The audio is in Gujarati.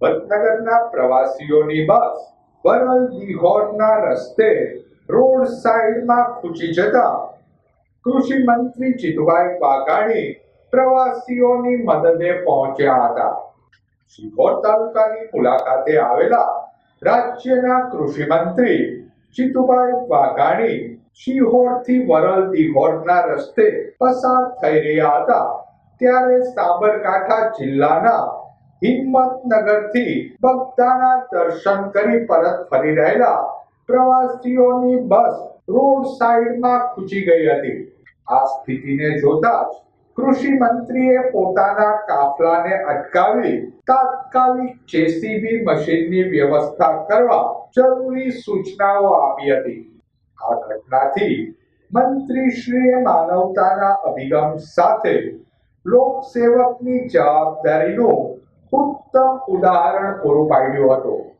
વડનગરના પ્રવાસીઓની બસ વરલ દિહોરના રસ્તે રોડ સાઈડમાં ખૂચી જતા કૃષિ મંત્રી જીતુભાઈ વાઘાણી પ્રવાસીઓની મદદે પહોંચ્યા હતા. શિહોર તાલુકાની મુલાકાતે આવેલા રાજ્યના કૃષિ મંત્રી જીતુભાઈ વાઘાણી શિહોરથી વરલ દિહોરના રસ્તે પસાર થઈ રહ્યા હતા. ત્યારે સાબરકાંઠા જિલ્લાના હિંમતનગરથી બગદાના દર્શન કરી પરત ફરી રહેલા પ્રવાસીઓની બસ રોડ સાઈડમાં ખૂચી ગઈ હતી. આ સ્થિતિને જોતા જ કૃષિ મંત્રીએ પોતાના કાફલાને અટકાવી તાત્કાલિક જેસીબી મશીનની વ્યવસ્થા કરવા જરૂરી સૂચનાઓ આપી હતી. આ ઘટનાથી મંત્રીશ્રીએ માનવતાના અભિગમ સાથે લોકસેવકની જવાબદારીનું ઉત્તમ ઉદાહરણ પૂરું પાડ્યું હતું.